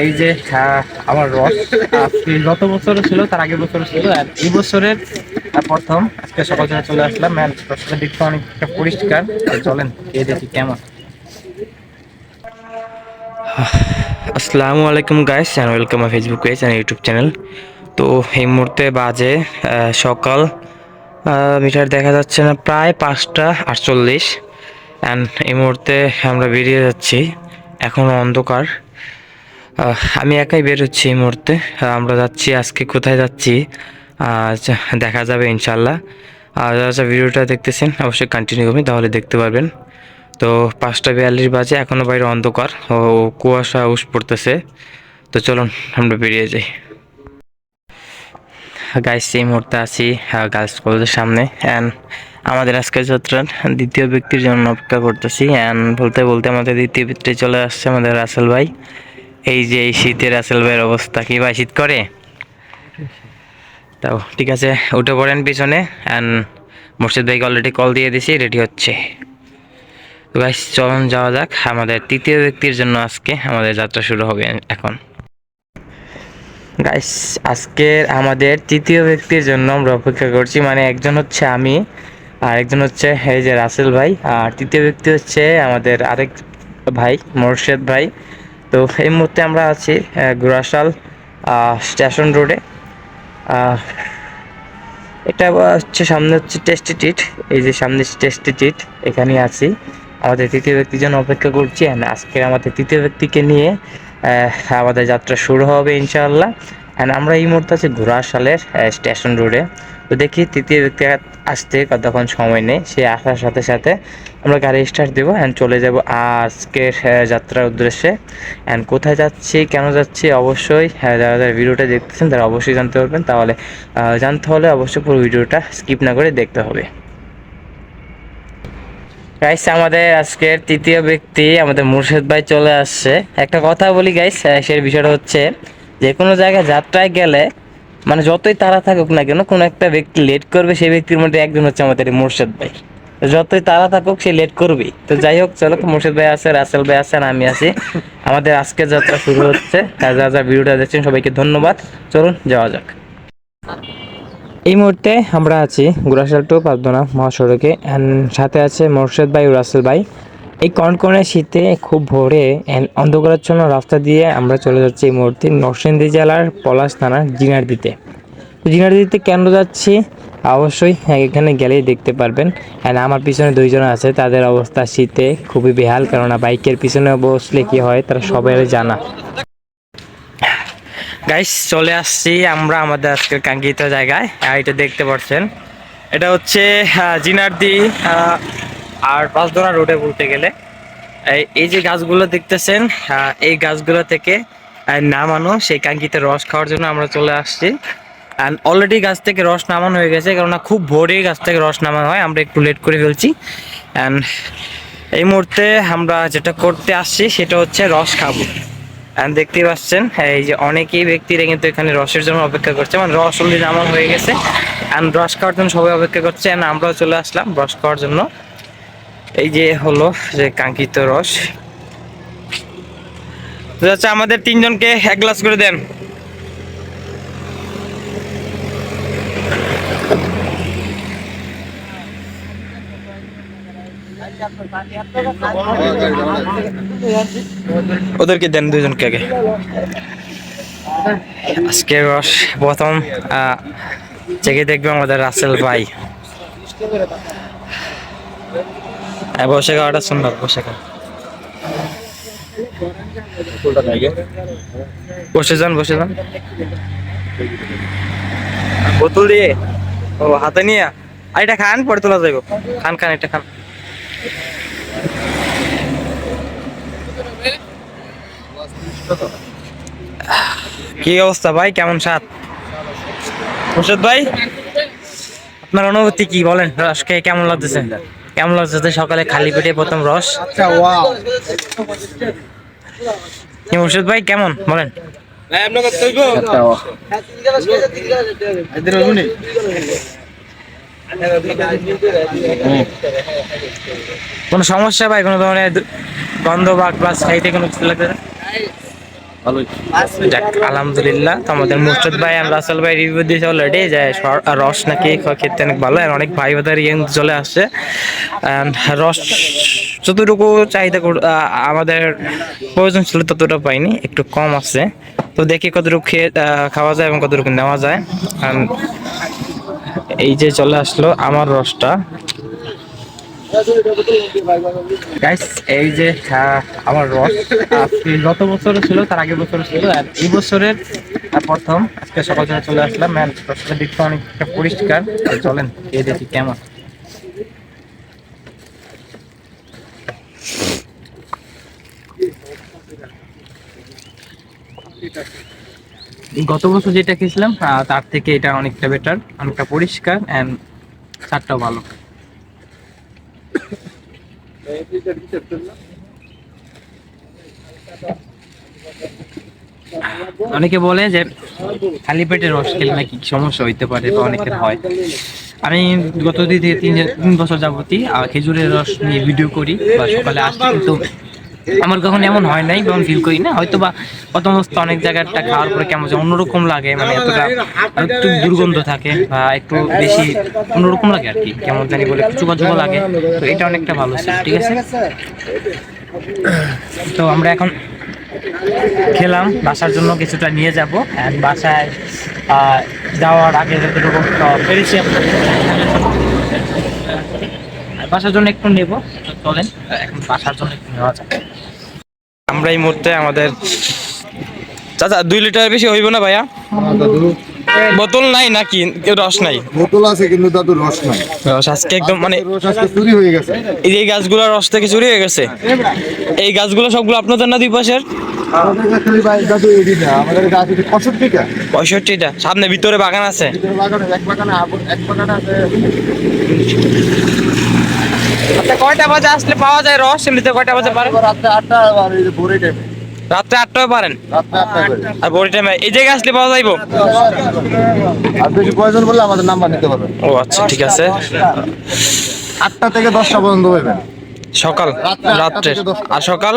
এই যে আহ, আমার রস। আজকে গত বছরও ছিল তার আগের বছরও ছিল আর এই বছরের প্রথম আজকে সকাল সকাল চলে আসলাম। দেখতে অনেকটা পরিষ্কার। চলেন এই দেখি কেমন। আসসালামু আলাইকুম guys and welcome my Facebook page and YouTube channel তো এই মুহূর্তে বাজে সকাল। মিটার দেখা যাচ্ছে না প্রায় পাঁচটা আটচল্লিশ। অ্যান্ড এই মুহূর্তে আমরা বেরিয়ে যাচ্ছি। এখনও অন্ধকার। আমি একাই বের হচ্ছি এই মুহূর্তে। আমরা যাচ্ছি, আজকে কোথায় যাচ্ছি? আজ দেখা যাবে ইনশাল্লাহ আর যারা যারা ভিডিওটা দেখতেছেন, অবশ্যই কন্টিনিউ করবেন, তাহলে দেখতে পারবেন। তো পাঁচটা বিয়াল্লিশ বাজে এখনও বাইরে অন্ধকার, ও কুয়াশা, উস পড়তেছে। তো চলুন, আমরা বেরিয়ে যাই। গাইস এই মুহূর্তে আছি গার্লস কলেজের সামনে। অ্যান্ড আমাদের আজকের যাত্রার দ্বিতীয় ব্যক্তির জন্য অপেক্ষা করতেছি। অ্যান্ড বলতে বলতে আমাদের দ্বিতীয় ব্যক্তি চলে আসছে আমাদের রাসেল ভাই। এই যে এই শীতে রাসেল ভাইয়ের অবস্থা, কি ভাই শীত করে? তাও, ঠিক আছে, উঠে পড়েন পিছনে অ্যান্ড মুর্শিদ ভাইকে অলরেডি কল দিয়ে দিছি রেডি হচ্ছে। তো গাইস চলুন, যাওয়া যাক। আমাদের তৃতীয় ব্যক্তির জন্য আজকে আমাদের যাত্রা শুরু হবে এখন। গাইস আজকের আমাদের তৃতীয় ব্যক্তির জন্য আমরা অপেক্ষা করছি মানে একজন হচ্ছে আমি, আর একজন হচ্ছে, এই যে রাসেল ভাই, আর তৃতীয় ব্যক্তি হচ্ছে আমাদের আরেক ভাই, মোর্শেদ ভাই। তো এই মুহূর্তে আমরা আছি আহ, স্টেশন রোডে এটা হচ্ছে সামনে হচ্ছে টেস্টি টিট এই যে সামনে টেস্টি টিট এখানে আছি। আমাদের তৃতীয় ব্যক্তির জন্য অপেক্ষা করছি আজকে আমাদের তৃতীয় ব্যক্তিকে নিয়ে আমাদের যাত্রা শুরু হবে ইনশাআল্লাহ। অ্যান্ড আমরা এই মুহূর্তে আছি ঘোড়াশালের স্টেশন রোডে তো দেখি তৃতীয় ব্যক্তি আসতে কতক্ষণ সময় নেই সে আসার সাথে সাথে আমরা গাড়ি স্টার্ট দেবো অ্যান্ড চলে যাব আজকের আহ, যাত্রার উদ্দেশ্যে। অ্যান্ড কোথায় যাচ্ছি কেন যাচ্ছি অবশ্যই আহ, যারা যারা ভিডিওটা দেখতেছেন তারা অবশ্যই জানতে পারবেন। তাহলে জানতে হলে অবশ্যই পুরো ভিডিওটা স্কিপ না করে দেখতে হবে। গাইস আমাদের আজকের তৃতীয় ব্যক্তি আমাদের মুর্শেদ ভাই চলে আসছে। একটা কথা বলি গাইস সেই বিষয়টা হচ্ছে যে কোনো জায়গায় যাত্রায় গেলে মানে যতই তারা থাকুক না কেন, কোনো একটা ব্যক্তি লেট করবে, সেই ব্যক্তির মধ্যে একজন হচ্ছে আমাদের মুর্শেদ ভাই। যতই তারা থাকুক, সে লেট করবেই। তো যাই হোক, চলো মুর্শেদ ভাই আছে রাসেল ভাই আছে আর আমি আছি আমাদের আজকের যাত্রা শুরু হচ্ছে। যা যা ভিডিওটা দেখছেন, সবাইকে ধন্যবাদ। চলুন, যাওয়া যাক। এই মুহূর্তে আমরা আছি গুরাশাল টু পাবনা মহাসড়কে। সাথে আছে মোর্শেদ ভাই ও রাসেল ভাই। এই কনকনে শীতে খুব ভোরে অন্ধকারাচ্ছন্ন রাস্তা দিয়ে আমরা চলে যাচ্ছি এই মুহূর্তে নরসিংদী জেলার পলাশ থানার জিনারদিতে। তো জিনারদিতে কেন যাচ্ছি? অবশ্যই এখানে গেলেই দেখতে পারবেন। অ্যান্ড আমার পিছনে দুইজন আছে, তাদের অবস্থা শীতে খুবই বেহাল, কেননা বাইকের পিছনে বসলে কি হয় তারা সবাই জানা। গাইস চলে আসছি আমরা আমাদের আজকের কাঙ্ক্ষিত জায়গায়। এটা দেখতে পাচ্ছেন। এটা হচ্ছে জিনারদি আর পাঁচদোনা রোডে বলতে গেলে, এই- যে গাছগুলো দেখতেছেন এই গাছগুলো থেকে নামানো, সেই কাঙ্ক্ষিত রস খাওয়ার জন্য আমরা চলে আসছি। অ্যান্ড অলরেডি গাছ থেকে রস নামানো হয়ে গেছে, কেননা খুব ভোরে গাছ থেকে রস নামানো হয়, আমরা একটু লেট করে ফেলছি। অ্যান্ড এই মুহূর্তে আমরা যেটা করতে আসছি, সেটা হচ্ছে রস খাব। অ্যান্ড দেখতেই পাচ্ছেন, এই যে অনেকেই ব্যক্তিরা কিন্তু এখানে রসের জন্য অপেক্ষা করছে মানে রস অলরেডি নামানো হয়ে গেছে। অ্যান্ড রস খাওয়ার জন্য সবাই অপেক্ষা করছে অ্যান্ড আমরাও চলে আসলাম রস খাওয়ার জন্য। এই যে হলো যে কাঙ্ক্ষিত রস। আচ্ছা আমাদের তিনজনকে এক গ্লাস করে দেন। ওদেরকে দেন দুজনকে আগে। আজকে রস প্রথম চেকে দেখবে আমাদের রাসেল ভাই। হ্যাঁ, বসে খাওয়াটা সুন্দর বসে খাওয়া বসে যান বসে যান। বোতল দিয়ে? ও হাতে নিয়ে? আর এটা খান পরে তোলা যাইব। খান খান এটা খান। কি অবস্থা ভাই? কেমন স্বাদ? মুর্শদ ভাই? আপনার অনুভূতি কি বলেন? খেয়ে কেমন লাগতেছে? কেমন লাগতেছে সকালে খালি পেটে প্রথম রস? আচ্ছা মুর্শদ ভাই কেমন? বলেন। কোনো সমস্যা ভাই? কোনো ধরনের গন্ধ বা ক্লাস খাইতে কোনো কিছু লাগবে না? যাক, আলহামদুলিল্লাহ, তো আমাদের ভাই আর রাসেল ভাই রিভিউ দিয়েছে অলরেডি যে রস নাকি খেতে অনেক ভালো আর অনেক ভাই ওদের ইয়ে চলে আসছে। রস যতটুকু চাহিদা আমাদের প্রয়োজন ছিল ততটা পাইনি, একটু কম আছে। তো দেখি কতটুকু খেয়ে খাওয়া যায় এবং কতটুকু নেওয়া যায়। এই যে চলে আসলো আমার রসটা। গাইস এই যে আহ, আমার আজকে গত বছর ছিল তার আগের বছর ছিল আর এই বছরের প্রথম আজকে সকাল সকাল চলে আসলাম দেখতে অনেকটা পরিষ্কার। চলেন এই দেখি কেমন। গত বছর যেটা খেয়েছিলাম তার থেকে এটা অনেকটা বেটার অনেকটা পরিষ্কার অ্যান্ড স্বাদটাও ভালো। অনেকে বলে যে খালি পেটে রস খেলে নাকি সমস্যা হইতে পারে বা অনেকের হয়। আমি গত দুই থেকে তিন তিন বছর যাবতই আহ, খেজুরের রস নিয়ে ভিডিও করি বা সকালে আসি কিন্তু আমার কখনো এমন হয় নাই বা ফিল করি না। হয়তো বা প্রথম অবস্থা অনেক জায়গাটা খাওয়ার পরে কেমন যেন অন্যরকম লাগে মানে এতটা একটু দুর্গন্ধ থাকে বা একটু বেশি অন্যরকম লাগে আর কি, কেমন জানি বলে চুপা চুপা লাগে। তো এটা অনেকটা ভালো ছিল, ঠিক আছে? তো আমরা এখন খেলাম, বাসার জন্য কিছুটা নিয়ে যাব। অ্যান্ড বাসায় যাওয়ার আগে যতটুকু পেরেছি বাসার জন্য একটু নেব, চলেন, এখন বাসার জন্য একটু নেওয়া যাক। আমরা এই মুহূর্তে আমাদের চাচা দুই লিটার বেশি হইব না ভাইয়া? বোতল নাই নাকি? রস নাই? বোতল আছে কিন্তু দাদু রস নাই। রস আজকে একদম মানে রস আজকে চুরি হয়ে গেছে। এই যে এই গাছগুলোর রস থেকে চুরি হয়ে গেছে। এই গাছগুলো সবগুলো আপনাদের না দুই পাশের? পঁয়ষট্টিটা। সামনে ভিতরে বাগান আছে? ভিতরে বাগানে এক বাগানে এক বাগানে আছে। আচ্ছা কয়টা বাজে আসলে পাওয়া যায় রস এমনিতে কয়টা বাজে পারেন? রাত্রে আটটা আর এই যে ভোরে টাইমে। রাত্রে আটটায় পারেন? আর বড়ি টাইমে? এই জায়গায় আসলে পাওয়া যাইব? আর বেশি প্রয়োজন বললে আমাদের নাম্বার নিতে পারবেন। ও আচ্ছা ঠিক আছে। আটটা থেকে দশটা পর্যন্ত পাবেন। সকাল রাত্রে। আর সকাল?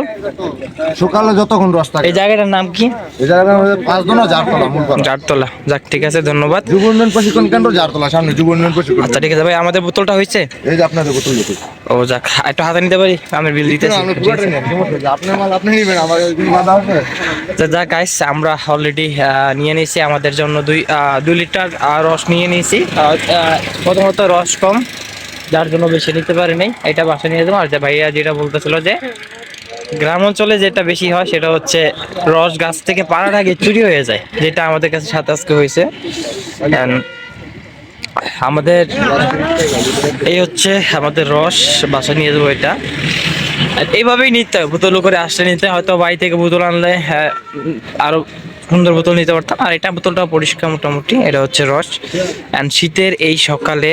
সকালে যতক্ষণ রস থাকে। এই জায়গাটার নাম কি? এই জায়গাটা আমাদের পাঁচ জারতলা মূল জারতলা। যাক ঠিক আছে ধন্যবাদ। যুব উন্নয়ন প্রশিক্ষণ কেন্দ্র জারতলা সামনে যুব উন্নয়ন প্রশিক্ষণ আচ্ছা ঠিক আছে ভাই আমাদের বোতলটা হয়েছে? এই যে আপনাদের বোতল ও যাক একটু হাতে নিতে পারি? আমি বিল দিতেছি। আমরা ঠিক আছে। পুরোটাই নেন, সমস্যা নেই। আপনার মাল আপনি নিবেন আমার বাধা আছে। তো যা গাইস আমরা অলরেডি নিয়ে নিয়েছি আমাদের জন্য দুই দুই লিটার রস নিয়ে নিয়েছি। প্রথমত রস কম। যার জন্য বেশি নিতে পারি নাই এটা বাসা নিয়ে যাব। আর ভাইয়া যেটা বলতেছিল যে গ্রাম অঞ্চলে যেটা বেশি হয় সেটা হচ্ছে রস গাছ থেকে পাড়ার আগে চুরি হয়ে যায় যেটা আমাদের কাছে সাথে আজকে হয়েছে। আমাদের এই হচ্ছে আমাদের রস বাসা নিয়ে যাব এটা। এইভাবেই নিতে হয় বোতল করে আসতে নিতে হয়তো বাড়ি থেকে বোতল আনলে হ্যাঁ, উম, আরও সুন্দর বোতল নিতে পারতাম। আর এটা বোতলটা পরিষ্কার মোটামুটি এটা হচ্ছে রস। অ্যান্ড শীতের এই সকালে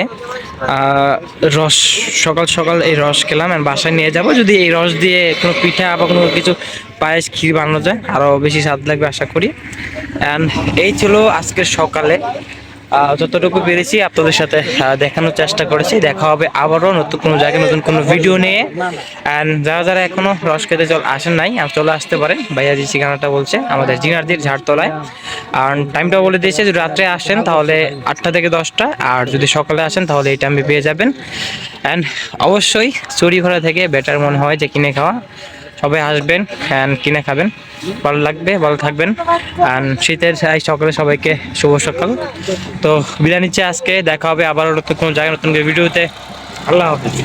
রস, সকাল সকাল এই রস খেলাম আর বাসায় নিয়ে যাব। যদি এই রস দিয়ে কোনো পিঠা বা কোনো কিছু পায়েস, ক্ষীর বানানো যায় আরও বেশি স্বাদ লাগবে আশা করি। অ্যান্ড এই ছিল আজকের সকালে। যতটুকু পেরেছি আপনাদের সাথে দেখানোর চেষ্টা করেছি। দেখা হবে আবারও নতুন কোনো জায়গায়, নতুন কোনো ভিডিও নিয়ে। অ্যান্ড যারা যারা এখনও রস খেতে চল আসেন নাই চলে আসতে পারেন। ভাইয়া যে ঠিকানাটা বলছে, আমাদের জিনারদির ঝাড়তলায়। আর টাইমটা বলে দিয়েছে যদি রাত্রে আসেন, তাহলে আটটা থেকে দশটা। আর যদি সকালে আসেন, তাহলে এই টাইমে পেয়ে যাবেন। অ্যান্ড অবশ্যই চুরি ঘোরা থেকে বেটার মনে হয় যে কিনে খাওয়া। সবাই আসবেন অ্যান্ড কিনে খাবেন। ভালো লাগবে, ভালো থাকবেন। অ্যান্ড শীতের সকালে সবাইকে শুভ সকাল। তো বিদায় নিচ্ছে আজকে দেখা হবে আবার নতুন কোনো জায়গায়, নতুন ভিডিওতে। আল্লাহ হাফিজ।